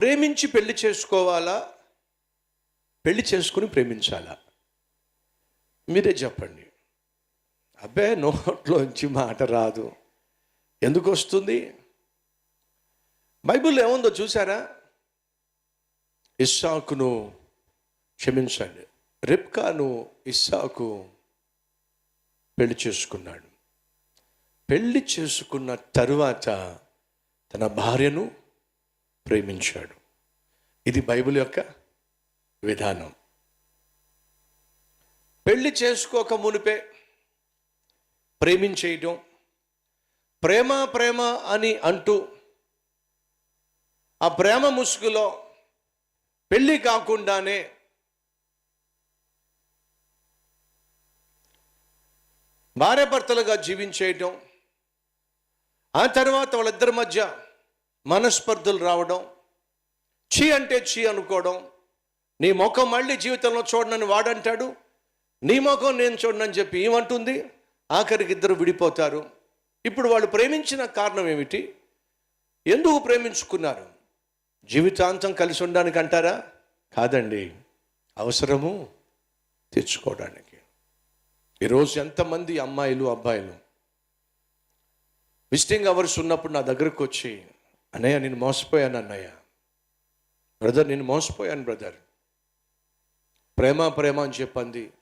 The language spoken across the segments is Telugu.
ప్రేమించి పెళ్ళి చేసుకోవాలా? పెళ్ళి చేసుకుని ప్రేమించాలా? మీరే చెప్పండి. అబ్బే నోట్లోంచి మాట రాదు. ఎందుకు వస్తుంది బైబిల్లో ఏముందో చూసారా ఇస్సాకును క్షమించండి. రిప్కాను ఇస్సాకు పెళ్ళి చేసుకున్నాడు. పెళ్ళి చేసుకున్న తరువాత తన భార్యను ప్రేమించాడు. ఇది బైబిల్ యొక్క విధానం. పెళ్ళి చేసుకోక మునిపే ప్రేమించేయటం ప్రేమ ప్రేమ అని అంటూ ఆ ప్రేమ ముసుగులో పెళ్ళి కాకుండానే భార్యాభర్తలుగా జీవించేయటం ఆ తర్వాత వాళ్ళిద్దరి మధ్య మనస్పర్ధలు రావడం చీ అంటే చీ అనుకోవడం నీ ముఖం మళ్ళీ జీవితంలో చూడనని వాడంటాడు నీ ముఖం నేను చూడనని చెప్పి ఏమంటుంది? ఆఖరికి ఇద్దరు విడిపోతారు. ఇప్పుడు వాళ్ళు ప్రేమించిన కారణం ఏమిటి? ఎందుకు ప్రేమించుకున్నారు? జీవితాంతం కలిసి ఉండడానికి అంటారా? కాదండి అవసరము తెచ్చుకోవడానికి ఈరోజు ఎంతమంది అమ్మాయిలు అబ్బాయిలు విజిటింగ్ అవర్స్ ఉన్నప్పుడు నా దగ్గరకు వచ్చి అన్నయ్య నేను మోసపోయాను అన్నయ్య. బ్రదర్ నేను మోసపోయాను బ్రదర్. ప్రేమ ప్రేమ అని చెప్పింది.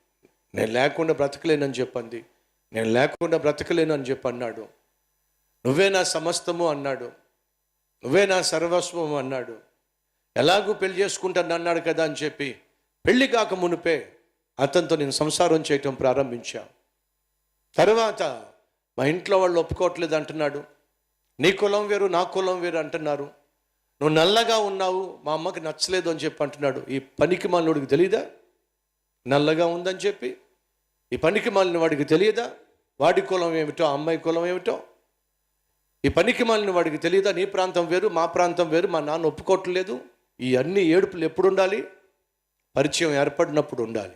నేను లేకుండా బ్రతకలేనని చెప్పింది. నేను లేకుండా బ్రతకలేను అని చెప్పి అన్నాడు. నువ్వే నా సమస్తము అన్నాడు. నువ్వే నా సర్వస్వము అన్నాడు. ఎలాగూ పెళ్ళి చేసుకుంటాను అన్నాడు కదా అని చెప్పి పెళ్ళి కాక మునిపే అతనితో నేను సంసారం చేయటం ప్రారంభించా. తర్వాత మా ఇంట్లో వాళ్ళు ఒప్పుకోవట్లేదు అంటున్నాడు. నీ కులం వేరు నా కులం వేరు అంటున్నారు. నువ్వు నల్లగా ఉన్నావు మా అమ్మకి నచ్చలేదు అని చెప్పి అంటున్నాడు. ఈ పనికి మాలినోడికి తెలియదా నల్లగా ఉందని చెప్పి. ఈ పనికి మాలిన వాడికి తెలియదా వాడి కులం ఏమిటో అమ్మాయి కులం ఏమిటో? ఈ పనికి మాలిన వాడికి తెలియదా నీ ప్రాంతం వేరు మా ప్రాంతం వేరు మా నాన్న ఒప్పుకోవట్లేదు. ఈ అన్ని ఏడుపులు ఎప్పుడు ఉండాలి? పరిచయం ఏర్పడినప్పుడు ఉండాలి.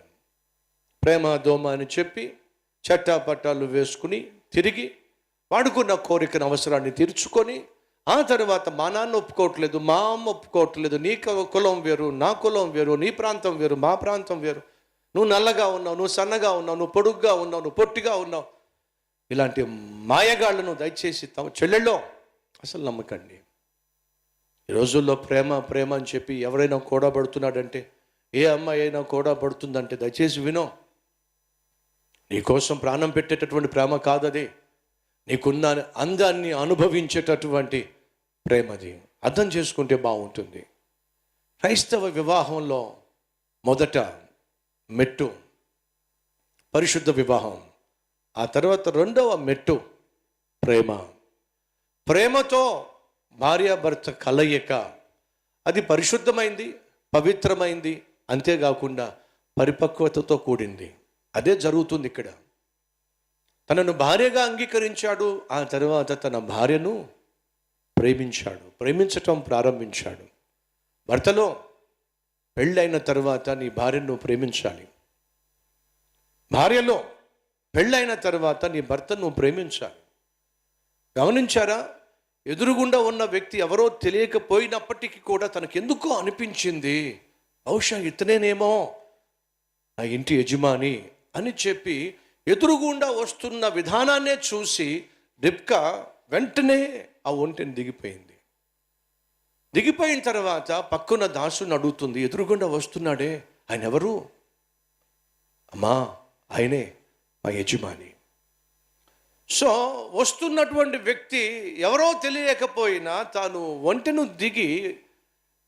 ప్రేమ దోమ అని చెప్పి చట్టాపట్టాలు వేసుకుని తిరిగి వాడుకున్న కోరికను అవసరాన్ని తీర్చుకొని ఆ తర్వాత మా నాన్న ఒప్పుకోవట్లేదు మా అమ్మ ఒప్పుకోవట్లేదు నీ కులం వేరు నా కులం వేరు నీ ప్రాంతం వేరు మా ప్రాంతం వేరు. నువ్వు నల్లగా ఉన్నావు నువ్వు సన్నగా ఉన్నావు నువ్వు పొడుగ్గా ఉన్నావు నువ్వు పొట్టిగా ఉన్నావు. ఇలాంటి మాయగాళ్ళను దయచేసి తమ చెల్లెళ్ళో అసలు నమ్మకండి. ఈ రోజుల్లో ప్రేమ ప్రేమ అని చెప్పి ఎవరైనా కూడా పడుతున్నాడంటే ఏ అమ్మాయి అయినా కూడా పడుతుందంటే దయచేసి వినో. నీకోసం ప్రాణం పెట్టేటటువంటి ప్రేమ కాదది. నీకున్న అందాన్ని అనుభవించేటటువంటి ప్రేమది అర్థం చేసుకుంటే బాగుంటుంది. క్రైస్తవ వివాహంలో మొదట మెట్టు పరిశుద్ధ వివాహం. ఆ తర్వాత రెండవ మెట్టు ప్రేమ. ప్రేమతో భార్యాభర్త కలయిక. అది పరిశుద్ధమైంది పవిత్రమైంది అంతేకాకుండా పరిపక్వతతో కూడింది. అదే జరుగుతుంది ఇక్కడ. తనను భార్యగా అంగీకరించాడు ఆ తర్వాత తన భార్యను ప్రేమించాడు ప్రేమించటం ప్రారంభించాడు. భర్తలో పెళ్ళైన తర్వాత నీ భార్యను ప్రేమించాలి. భార్యలో పెళ్ళైన తర్వాత నీ భర్తను ప్రేమించాలి. గమనించారా? ఎదురుగుండా ఉన్న వ్యక్తి ఎవరో తెలియకపోయినప్పటికీ కూడా తనకెందుకో అనిపించింది. బహుశా ఇతనేనేమో నా ఇంటి యజమాని అని చెప్పి ఎదురుగుండా వస్తున్న విధానాన్నే చూసి రిబ్కా వెంటనే ఆ ఒంటిని దిగిపోయింది. దిగిపోయిన తర్వాత పక్కన దాసుని అడుగుతుంది ఎదురుగుండా వస్తున్నాడే? ఆయన ఎవరు? అమ్మా ఆయనే మా యజమాని. సో వస్తున్నటువంటి వ్యక్తి ఎవరో తెలియకపోయినా తాను ఒంటెను దిగి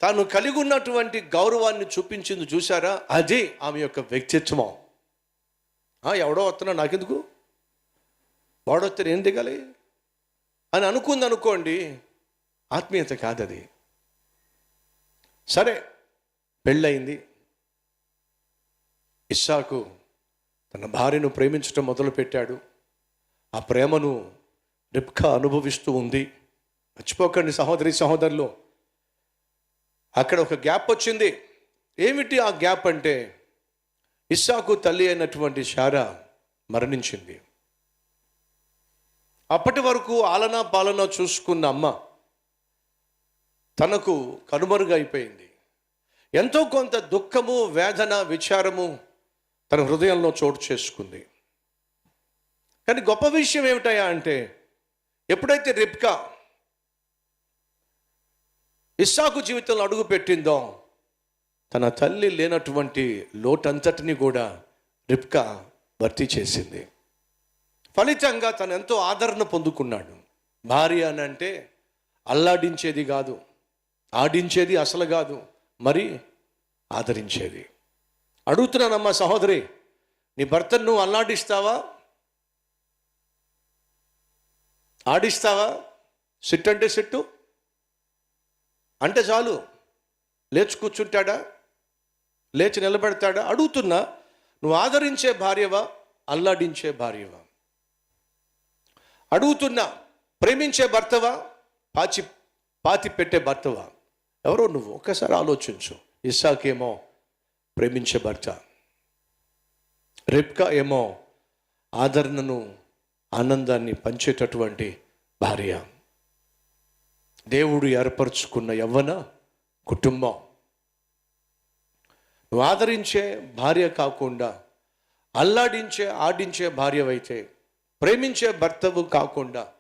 తాను కలిగి ఉన్నటువంటి గౌరవాన్ని చూపించింది చూసారా అది ఆమె యొక్క వ్యక్తిత్వం. ఎవడో వస్తున్నా నాకెందుకు? వాడొస్తే ఏం దిగాలి? అని అనుకుంది అనుకోండి ఆత్మీయత కాదది. సరే పెళ్ళయింది. ఇస్సాకు తన భార్యను ప్రేమించటం మొదలుపెట్టాడు. ఆ ప్రేమను రిబ్కా అనుభవిస్తూ ఉంది. మర్చిపోకండి సహోదరి సహోదరులు. అక్కడ ఒక గ్యాప్ వచ్చింది. ఏమిటి ఆ గ్యాప్ అంటే ఇస్సాకు తల్లి అయినటువంటి శారా మరణించింది. అప్పటి వరకు ఆలనా పాలన చూసుకున్న అమ్మ తనకు కనుమరుగైపోయింది. ఎంతో కొంత దుఃఖము వేదన విచారము తన హృదయంలో చోటు చేసుకుంది. కానీ గొప్ప విషయం ఏమిటయా అంటే ఎప్పుడైతే రిప్కా ఇస్సాకు జీవితంలో అడుగు పెట్టిందో తన తల్లి లేనటువంటి లోటంతటిని కూడా రిప్కా భర్తీ చేసింది. ఫలితంగా తను ఎంతో ఆదరణ పొందుకున్నాడు. భార్య అని అంటే అల్లాడించేది కాదు ఆడించేది అసలు కాదు మరి ఆదరించేది. అడుగుతున్నానమ్మా సహోదరి నీ భర్తను నువ్వు అల్లాడిస్తావా? ఆడిస్తావా? సిట్ అంటే సిట్టు. అంటే చాలు. లేచి కూర్చుంటాడా? లేచి నిలబెడతాడా. అడుగుతున్నా నువ్వు ఆదరించే భార్యవా? అల్లాడించే భార్యవా? అడుగుతున్నా ప్రేమించే భర్తవా? పాచి పాతి పెట్టే భర్తవా? ఎవరో నువ్వు ఒక్కసారి ఆలోచించు. ఇస్సాకేమో ప్రేమించే భర్త. రిప్కా ఏమో ఆదరణను ఆనందాన్ని పంచేటటువంటి భార్య. దేవుడు ఏర్పరచుకున్న యవ్వన కుటుంబం. నువ్వు ఆదరించే భార్య కాకుండా అల్లాడించే ఆడించే భార్యవైతే ప్రేమించే భర్తవు కాకుండా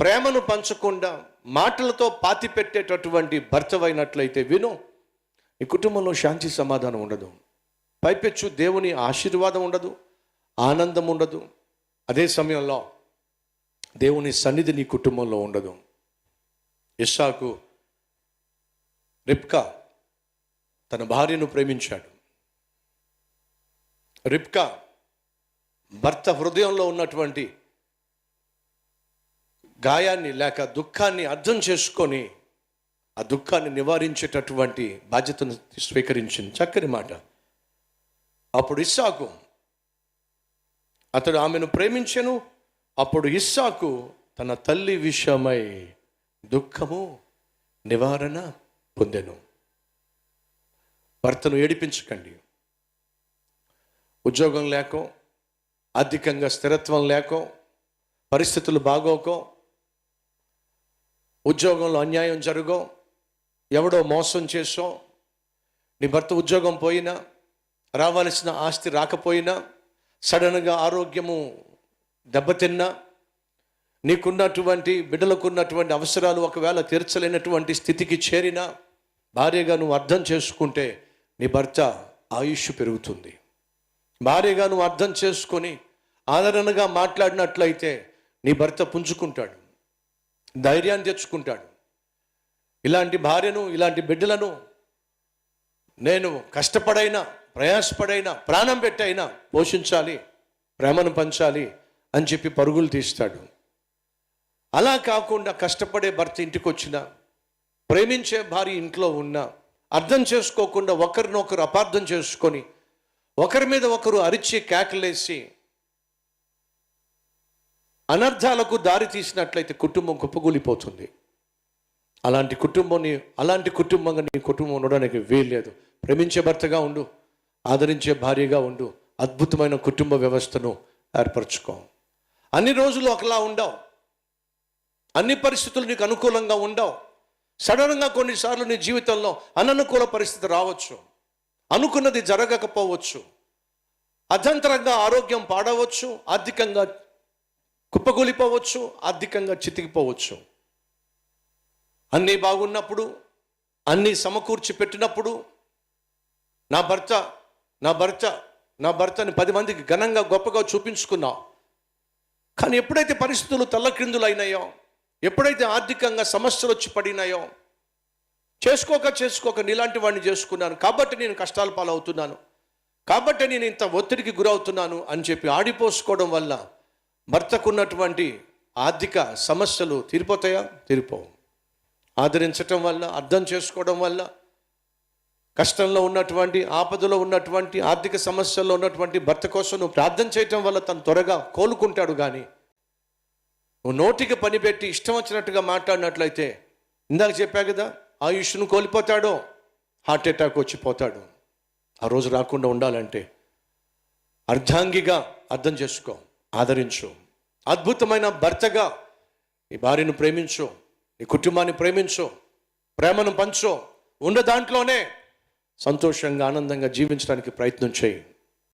ప్రేమను పంచకుండా మాటలతో పాతి పెట్టేటటువంటి భర్తవైనట్లయితే విను నీ కుటుంబంలో శాంతి సమాధానం ఉండదు. పైపెచ్చు దేవుని ఆశీర్వాదం ఉండదు ఆనందం ఉండదు. అదే సమయంలో దేవుని సన్నిధి నీ కుటుంబంలో ఉండదు. ఇస్సాకు రిప్కా తన భార్యను ప్రేమించాడు. రిప్కా భర్త హృదయంలో ఉన్నటువంటి గాయాన్ని లేక దుఃఖాన్ని అర్థం చేసుకొని ఆ దుఃఖాన్ని నివారించేటటువంటి బాధ్యతను స్వీకరించింది. చక్కని మాట. అప్పుడు ఇస్సాకు అతడు ఆమెను ప్రేమించెను. అప్పుడు ఇస్సాకు తన తల్లి విషయమై దుఃఖము నివారణ పొందెను. భర్తను ఏడిపించకండి. ఉద్యోగం లేకో ఆర్థికంగా స్థిరత్వం లేకో పరిస్థితులు బాగోకో ఉద్యోగంలో అన్యాయం జరుగో ఎవడో మోసం చేసో నీ భర్త ఉద్యోగం పోయినా రావాల్సిన ఆస్తి రాకపోయినా సడన్గా ఆరోగ్యము దెబ్బతిన్నా నీకున్నటువంటి బిడ్డలకున్నటువంటి అవసరాలు ఒకవేళ తీర్చలేనటువంటి స్థితికి చేరినా భార్యగా నువ్వు అర్థం చేసుకుంటే నీ భర్త ఆయుష్ పెరుగుతుంది. భార్యగా నువ్వు అర్థం చేసుకొని ఆదరణగా మాట్లాడినట్లయితే నీ భర్త పుంజుకుంటాడు ధైర్యాన్ని తెచ్చుకుంటాడు. ఇలాంటి భార్యను ఇలాంటి బిడ్డలను నేను కష్టపడైనా ప్రయాసపడైనా ప్రాణం పెట్టైనా పోషించాలి ప్రేమను పంచాలి అని చెప్పి పరుగులు తీస్తాడు. అలా కాకుండా కష్టపడే భర్త ఇంటికి వచ్చిన ప్రేమించే భార్య ఇంట్లో ఉన్న అర్థం చేసుకోకుండా ఒకరినొకరు అపార్థం చేసుకొని ఒకరి మీద ఒకరు అరిచి కేకలేసి అనర్థాలకు దారి తీసినట్లయితే కుటుంబం కుప్పగూలిపోతుంది అలాంటి కుటుంబంని అలాంటి కుటుంబంగా నీ కుటుంబం ఉండడానికి వీల్లేదు. ప్రేమించే భర్తగా ఉండు ఆదరించే భార్యగా ఉండు అద్భుతమైన కుటుంబ వ్యవస్థను ఏర్పరచుకో. అన్ని రోజులు ఒకలా ఉండవు. అన్ని పరిస్థితులు నీకు అనుకూలంగా ఉండవు. సడన్గా కొన్నిసార్లు నీ జీవితంలో అననుకూల పరిస్థితి రావచ్చు. అనుకున్నది జరగకపోవచ్చు. అర్థంతరంగా ఆరోగ్యం పాడవచ్చు ఆర్థికంగా కుప్పకూలిపోవచ్చు ఆర్థికంగా చితికిపోవచ్చు. అన్నీ బాగున్నప్పుడు అన్నీ సమకూర్చి పెట్టినప్పుడు నా భర్త నా భర్త నా భర్తని పది మందికి ఘనంగా గొప్పగా చూపించుకున్నావు. కానీ ఎప్పుడైతే పరిస్థితులు తల్లక్రిందులు అయినాయో ఎప్పుడైతే ఆర్థికంగా సమస్యలు వచ్చి పడినాయో చేసుకోక చేసుకోక నీలాంటి వాడిని చేసుకున్నాను కాబట్టి నేను కష్టాల పాలవుతున్నాను కాబట్టి నేను ఇంత ఒత్తిడికి గురవుతున్నాను అని చెప్పి ఆడిపోసుకోవడం వల్ల భర్తకున్నటువంటి ఆర్థిక సమస్యలు తీరిపోతాయా? తీరిపోవు. ఆదరించటం వల్ల అర్థం చేసుకోవడం వల్ల కష్టంలో ఉన్నటువంటి ఆపదలో ఉన్నటువంటి ఆర్థిక సమస్యల్లో ఉన్నటువంటి భర్త కోసం నువ్వు ప్రార్థన చేయటం వల్ల తను త్వరగా కోలుకుంటాడు కానీ నువ్వు నోటికి పని పెట్టి ఇష్టం వచ్చినట్టుగా మాట్లాడినట్లయితే ఇందాక చెప్పా కదా ఆయుష్ను కోల్పోతాడో హార్ట్ అటాక్ వచ్చిపోతాడు ఆ రోజు రాకుండా ఉండాలంటే అర్ధాంగిగా అర్థం చేసుకో ఆదరించు అద్భుతమైన భర్తగా నీ భార్యను ప్రేమించు నీ కుటుంబాన్ని ప్రేమించు ప్రేమను పంచు ఉన్న దాంట్లోనే సంతోషంగా ఆనందంగా జీవించడానికి ప్రయత్నం చేయి.